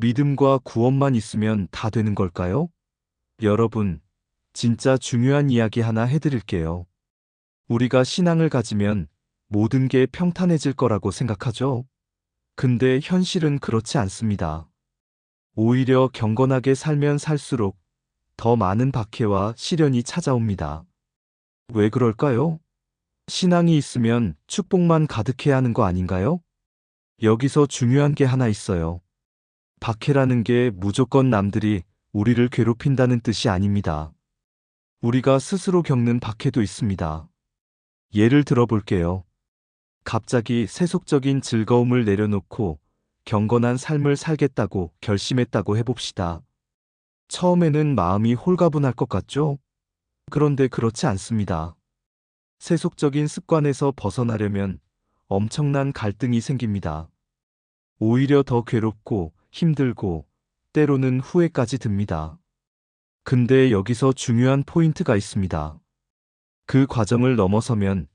믿음과 구원만 있으면 다 되는 걸까요? 여러분, 진짜 중요한 이야기 하나 해드릴게요. 우리가 신앙을 가지면 모든 게 평탄해질 거라고 생각하죠? 근데 현실은 그렇지 않습니다. 오히려 경건하게 살면 살수록 더 많은 박해와 시련이 찾아옵니다. 왜 그럴까요? 신앙이 있으면 축복만 가득해야 하는 거 아닌가요? 여기서 중요한 게 하나 있어요. 박해라는 게 무조건 남들이 우리를 괴롭힌다는 뜻이 아닙니다. 우리가 스스로 겪는 박해도 있습니다. 예를 들어 볼게요. 갑자기 세속적인 즐거움을 내려놓고 경건한 삶을 살겠다고 결심했다고 해봅시다. 처음에는 마음이 홀가분할 것 같죠? 그런데 그렇지 않습니다. 세속적인 습관에서 벗어나려면 엄청난 갈등이 생깁니다. 오히려 더 괴롭고 힘들고 때로는 후회까지 듭니다. 근데 여기서 중요한 포인트가 있습니다. 그 과정을 넘어서면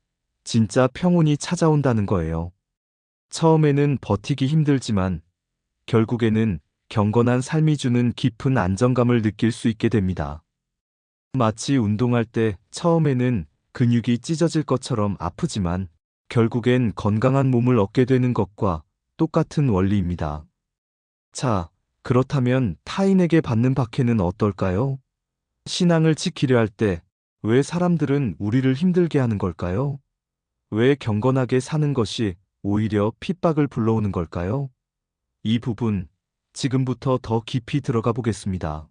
진짜 평온이 찾아온다는 거예요. 처음에는 버티기 힘들지만 결국에는 경건한 삶이 주는 깊은 안정감을 느낄 수 있게 됩니다. 마치 운동할 때 처음에는 근육이 찢어질 것처럼 아프지만 결국엔 건강한 몸을 얻게 되는 것과 똑같은 원리입니다. 자, 그렇다면 타인에게 받는 박해는 어떨까요? 신앙을 지키려 할 때 왜 사람들은 우리를 힘들게 하는 걸까요? 왜 경건하게 사는 것이 오히려 핍박을 불러오는 걸까요? 이 부분 지금부터 더 깊이 들어가 보겠습니다.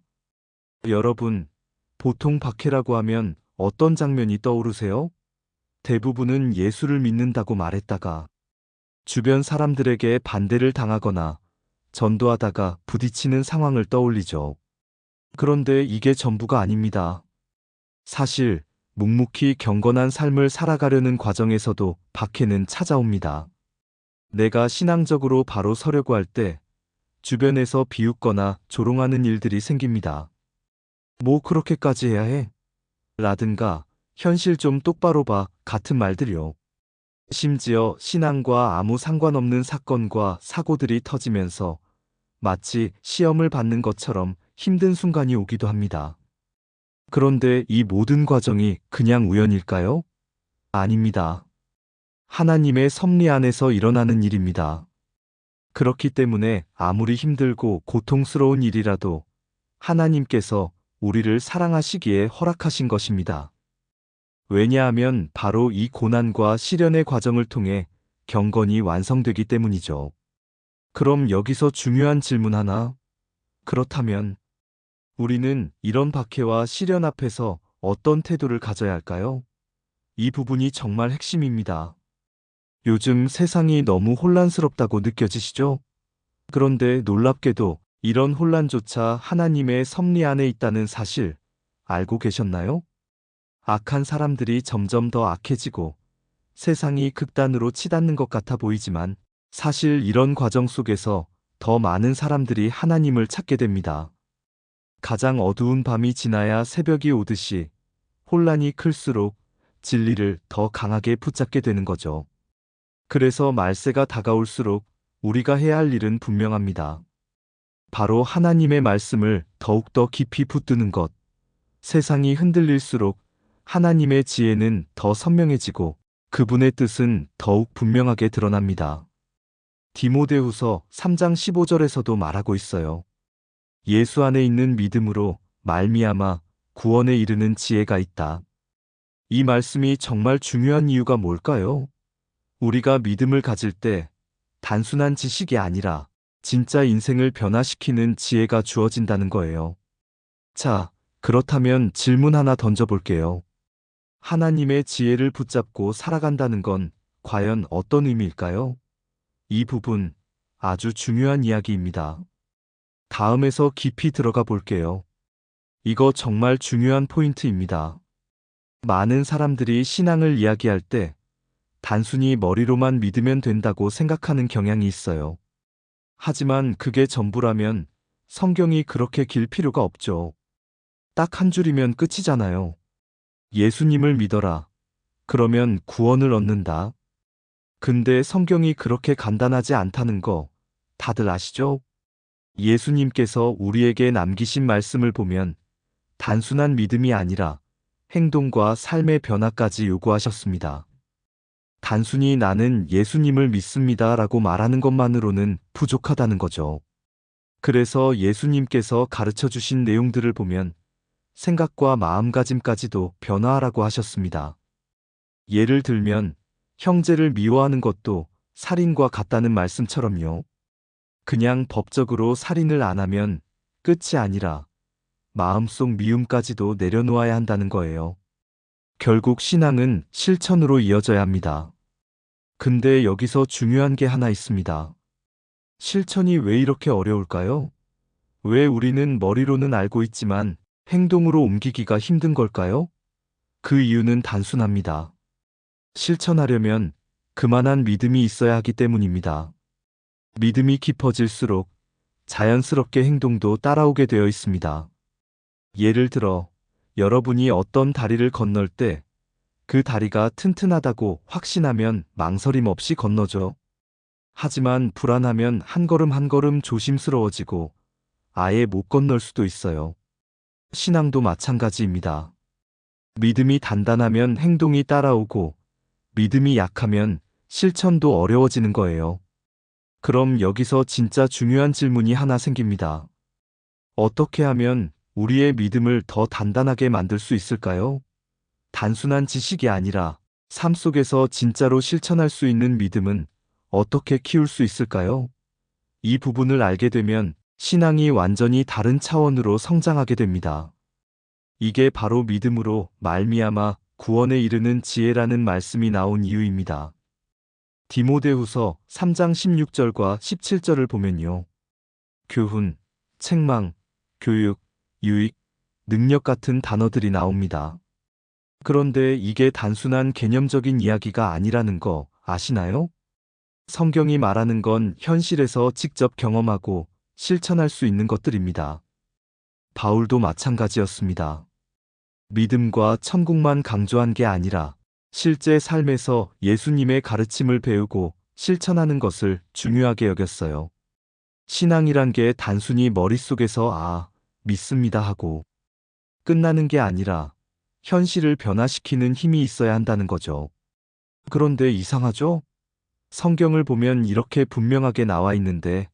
여러분, 보통 박해라고 하면 어떤 장면이 떠오르세요? 대부분은 예수를 믿는다고 말했다가 주변 사람들에게 반대를 당하거나 전도하다가 부딪히는 상황을 떠올리죠. 그런데 이게 전부가 아닙니다. 사실 묵묵히 경건한 삶을 살아가려는 과정에서도 박해는 찾아옵니다. 내가 신앙적으로 바로 서려고 할 때 주변에서 비웃거나 조롱하는 일들이 생깁니다. 뭐 그렇게까지 해야 해? 라든가 현실 좀 똑바로 봐 같은 말들이요. 심지어 신앙과 아무 상관없는 사건과 사고들이 터지면서 마치 시험을 받는 것처럼 힘든 순간이 오기도 합니다. 그런데 이 모든 과정이 그냥 우연일까요? 아닙니다. 하나님의 섭리 안에서 일어나는 일입니다. 그렇기 때문에 아무리 힘들고 고통스러운 일이라도 하나님께서 우리를 사랑하시기에 허락하신 것입니다. 왜냐하면 바로 이 고난과 시련의 과정을 통해 경건이 완성되기 때문이죠. 그럼 여기서 중요한 질문 하나. 그렇다면 우리는 이런 박해와 시련 앞에서 어떤 태도를 가져야 할까요? 이 부분이 정말 핵심입니다. 요즘 세상이 너무 혼란스럽다고 느껴지시죠? 그런데 놀랍게도 이런 혼란조차 하나님의 섭리 안에 있다는 사실 알고 계셨나요? 악한 사람들이 점점 더 악해지고 세상이 극단으로 치닫는 것 같아 보이지만 사실 이런 과정 속에서 더 많은 사람들이 하나님을 찾게 됩니다. 가장 어두운 밤이 지나야 새벽이 오듯이 혼란이 클수록 진리를 더 강하게 붙잡게 되는 거죠. 그래서 말세가 다가올수록 우리가 해야 할 일은 분명합니다. 바로 하나님의 말씀을 더욱더 깊이 붙드는 것. 세상이 흔들릴수록 하나님의 지혜는 더 선명해지고 그분의 뜻은 더욱 분명하게 드러납니다. 디모데후서 3장 15절에서도 말하고 있어요. 예수 안에 있는 믿음으로 말미암아 구원에 이르는 지혜가 있다. 이 말씀이 정말 중요한 이유가 뭘까요? 우리가 믿음을 가질 때 단순한 지식이 아니라 진짜 인생을 변화시키는 지혜가 주어진다는 거예요. 자, 그렇다면 질문 하나 던져볼게요. 하나님의 지혜를 붙잡고 살아간다는 건 과연 어떤 의미일까요? 이 부분 아주 중요한 이야기입니다. 다음에서 깊이 들어가 볼게요. 이거 정말 중요한 포인트입니다. 많은 사람들이 신앙을 이야기할 때 단순히 머리로만 믿으면 된다고 생각하는 경향이 있어요. 하지만 그게 전부라면 성경이 그렇게 길 필요가 없죠. 딱 한 줄이면 끝이잖아요. 예수님을 믿어라. 그러면 구원을 얻는다. 근데 성경이 그렇게 간단하지 않다는 거 다들 아시죠? 예수님께서 우리에게 남기신 말씀을 보면 단순한 믿음이 아니라 행동과 삶의 변화까지 요구하셨습니다. 단순히 나는 예수님을 믿습니다 라고 말하는 것만으로는 부족하다는 거죠. 그래서 예수님께서 가르쳐 주신 내용들을 보면 생각과 마음가짐까지도 변화하라고 하셨습니다. 예를 들면 형제를 미워하는 것도 살인과 같다는 말씀처럼요. 그냥 법적으로 살인을 안 하면 끝이 아니라 마음속 미움까지도 내려놓아야 한다는 거예요. 결국 신앙은 실천으로 이어져야 합니다. 근데 여기서 중요한 게 하나 있습니다. 실천이 왜 이렇게 어려울까요? 왜 우리는 머리로는 알고 있지만 행동으로 옮기기가 힘든 걸까요? 그 이유는 단순합니다. 실천하려면 그만한 믿음이 있어야 하기 때문입니다. 믿음이 깊어질수록 자연스럽게 행동도 따라오게 되어 있습니다. 예를 들어, 여러분이 어떤 다리를 건널 때 그 다리가 튼튼하다고 확신하면 망설임 없이 건너죠. 하지만 불안하면 한 걸음 한 걸음 조심스러워지고 아예 못 건널 수도 있어요. 신앙도 마찬가지입니다. 믿음이 단단하면 행동이 따라오고 믿음이 약하면 실천도 어려워지는 거예요. 그럼 여기서 진짜 중요한 질문이 하나 생깁니다. 어떻게 하면 우리의 믿음을 더 단단하게 만들 수 있을까요? 단순한 지식이 아니라 삶 속에서 진짜로 실천할 수 있는 믿음은 어떻게 키울 수 있을까요? 이 부분을 알게 되면 신앙이 완전히 다른 차원으로 성장하게 됩니다. 이게 바로 믿음으로 말미암아 구원에 이르는 지혜라는 말씀이 나온 이유입니다. 디모데후서 3장 16절과 17절을 보면요. 교훈, 책망, 교육, 유익, 능력 같은 단어들이 나옵니다. 그런데 이게 단순한 개념적인 이야기가 아니라는 거 아시나요? 성경이 말하는 건 현실에서 직접 경험하고 실천할 수 있는 것들입니다. 바울도 마찬가지였습니다. 믿음과 천국만 강조한 게 아니라 실제 삶에서 예수님의 가르침을 배우고 실천하는 것을 중요하게 여겼어요. 신앙이란 게 단순히 머릿속에서 아, 믿습니다 하고 끝나는 게 아니라 현실을 변화시키는 힘이 있어야 한다는 거죠. 그런데 이상하죠? 성경을 보면 이렇게 분명하게 나와 있는데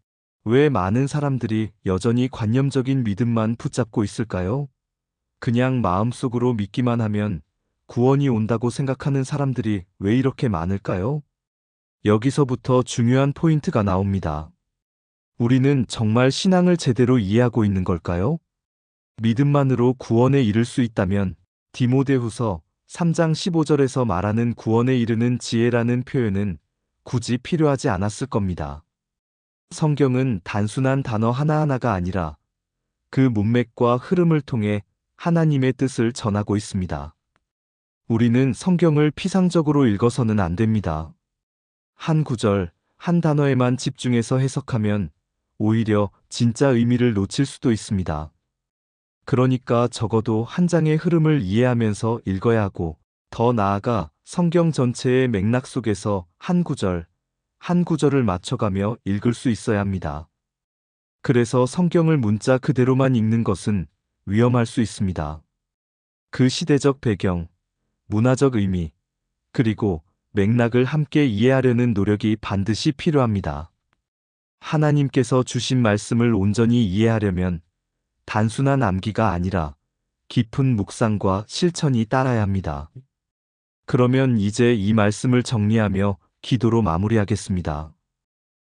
왜 많은 사람들이 여전히 관념적인 믿음만 붙잡고 있을까요? 그냥 마음속으로 믿기만 하면 구원이 온다고 생각하는 사람들이 왜 이렇게 많을까요? 여기서부터 중요한 포인트가 나옵니다. 우리는 정말 신앙을 제대로 이해하고 있는 걸까요? 믿음만으로 구원에 이를 수 있다면 디모데후서 3장 15절에서 말하는 구원에 이르는 지혜라는 표현은 굳이 필요하지 않았을 겁니다. 성경은 단순한 단어 하나하나가 아니라 그 문맥과 흐름을 통해 하나님의 뜻을 전하고 있습니다. 우리는 성경을 피상적으로 읽어서는 안 됩니다. 한 구절, 한 단어에만 집중해서 해석하면 오히려 진짜 의미를 놓칠 수도 있습니다. 그러니까 적어도 한 장의 흐름을 이해하면서 읽어야 하고 더 나아가 성경 전체의 맥락 속에서 한 구절, 한 구절을 맞춰가며 읽을 수 있어야 합니다. 그래서 성경을 문자 그대로만 읽는 것은 위험할 수 있습니다. 그 시대적 배경, 문화적 의미, 그리고 맥락을 함께 이해하려는 노력이 반드시 필요합니다. 하나님께서 주신 말씀을 온전히 이해하려면 단순한 암기가 아니라 깊은 묵상과 실천이 따라야 합니다. 그러면 이제 이 말씀을 정리하며 기도로 마무리하겠습니다.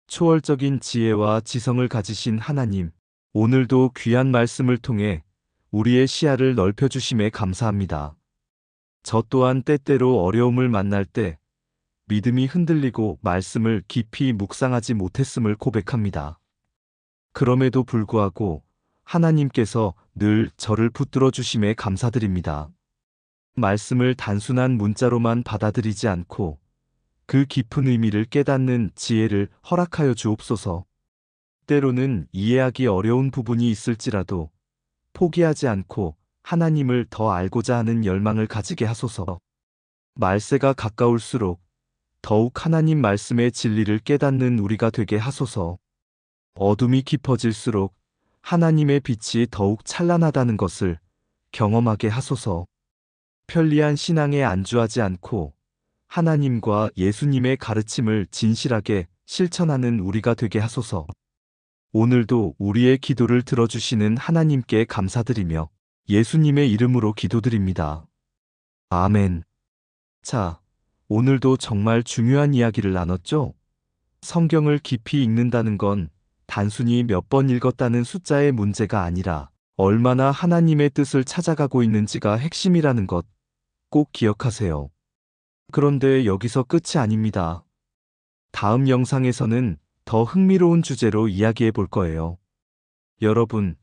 초월적인 지혜와 지성을 가지신 하나님, 오늘도 귀한 말씀을 통해 우리의 시야를 넓혀주심에 감사합니다. 저 또한 때때로 어려움을 만날 때 믿음이 흔들리고 말씀을 깊이 묵상하지 못했음을 고백합니다. 그럼에도 불구하고 하나님께서 늘 저를 붙들어 주심에 감사드립니다. 말씀을 단순한 문자로만 받아들이지 않고 그 깊은 의미를 깨닫는 지혜를 허락하여 주옵소서. 때로는 이해하기 어려운 부분이 있을지라도 포기하지 않고 하나님을 더 알고자 하는 열망을 가지게 하소서. 말세가 가까울수록 더욱 하나님 말씀의 진리를 깨닫는 우리가 되게 하소서. 어둠이 깊어질수록 하나님의 빛이 더욱 찬란하다는 것을 경험하게 하소서. 편리한 신앙에 안주하지 않고 하나님과 예수님의 가르침을 진실하게 실천하는 우리가 되게 하소서. 오늘도 우리의 기도를 들어주시는 하나님께 감사드리며 예수님의 이름으로 기도드립니다. 아멘. 자, 오늘도 정말 중요한 이야기를 나눴죠? 성경을 깊이 읽는다는 건 단순히 몇 번 읽었다는 숫자의 문제가 아니라 얼마나 하나님의 뜻을 찾아가고 있는지가 핵심이라는 것 꼭 기억하세요. 그런데 여기서 끝이 아닙니다. 다음 영상에서는 더 흥미로운 주제로 이야기해 볼 거예요. 여러분,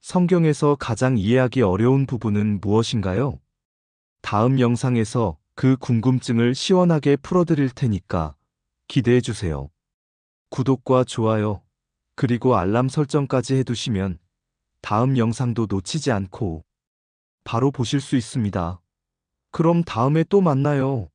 성경에서 가장 이해하기 어려운 부분은 무엇인가요? 다음 영상에서 그 궁금증을 시원하게 풀어드릴 테니까 기대해 주세요. 구독과 좋아요, 그리고 알람 설정까지 해두시면 다음 영상도 놓치지 않고 바로 보실 수 있습니다. 그럼 다음에 또 만나요.